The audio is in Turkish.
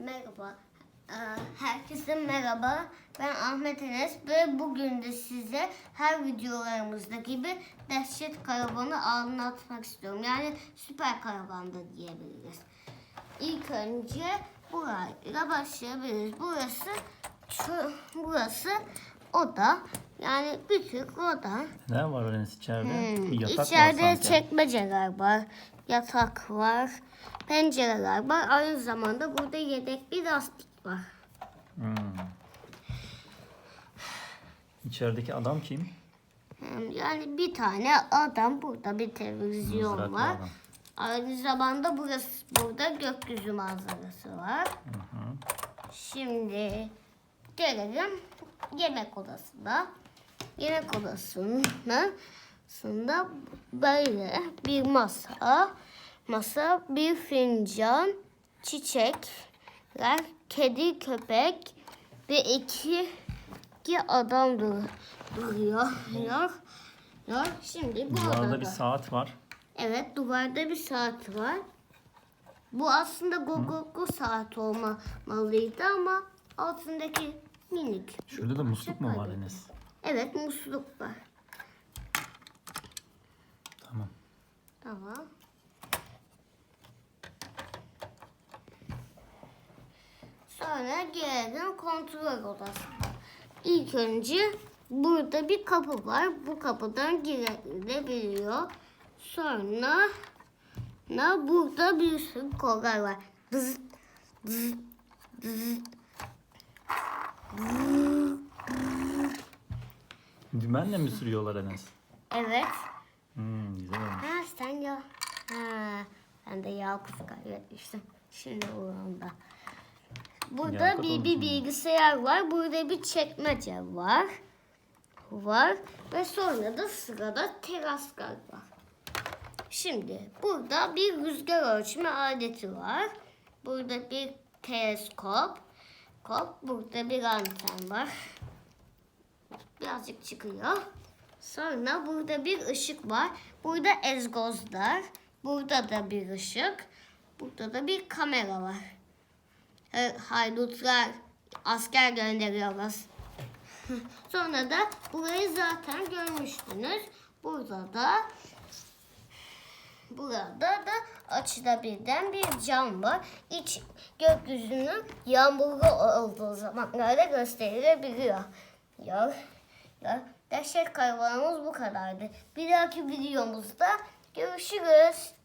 Merhaba. Ee, Herkese merhaba. Ben Ahmet Enes ve bugün de size her videolarımızda gibi dehşet karavanı anlatmak istiyorum. Yani süper karavanda diyebiliriz. İlk önce burayla başlayabiliriz. Burası şu, burası oda. Yani küçük oda. Ne var Enes içeride? Hmm, Bir yatak İçeride var sanki. çekmeceler var, yatak var, pencereler var. Aynı zamanda burada yedek bir lastik var. Hmm. İçerideki adam kim? Hmm, Yani bir tane adam burada bir televizyon Mızraklı var. adam. Aynı zamanda burası burada gökyüzü manzarası var. Hı hı. Şimdi gelelim yemek odasına. Yemek odasında aslında böyle bir masa, masa, bir fincan, çiçekler, kedi, köpek ve iki, iki adam dur, duruyor. Yor, yor. Şimdi bu Duvarda odada. bir saat var. Evet duvarda bir saat var. Bu aslında Gogogo saat olmalıydı ama altındaki minik. Şurada da musluk mu var Enes? Evet musluk var. Tamam. Tamam. Sonra gelelim kontrol odasına. İlk önce burada bir kapı var. Bu kapıdan girebiliyor. Sonra na burada bir sürü kollar var. Dız, dız, dız. Dümenle mi sürüyorlar Enes? Evet. Hmm, güzel olmuş. Ha. Ha, ben de Yakut kaybetmiştim. Şimdi uğrunda. Burada Yakut bir, bir bilgisayar var. Burada bir çekmece var. Var. Ve sonra da sırada teraslar var. Şimdi burada bir rüzgar ölçme aleti var. Burada bir teleskop. Kop. Burada bir anten var. Birazcık çıkıyor. Sonra burada bir ışık var. Burada ezgozlar. Burada da bir ışık. Burada da bir kamera var. Haydutlar asker gönderiyoruz. Sonra da burayı zaten görmüştünüz. Burada da burada da açılabilen bir cam var. İç gökyüzünün yağmurlu olduğu zamanlarda gösterilebiliyor. Ya, ya dehşet karavanımız bu kadardı. Bir dahaki videomuzda görüşürüz.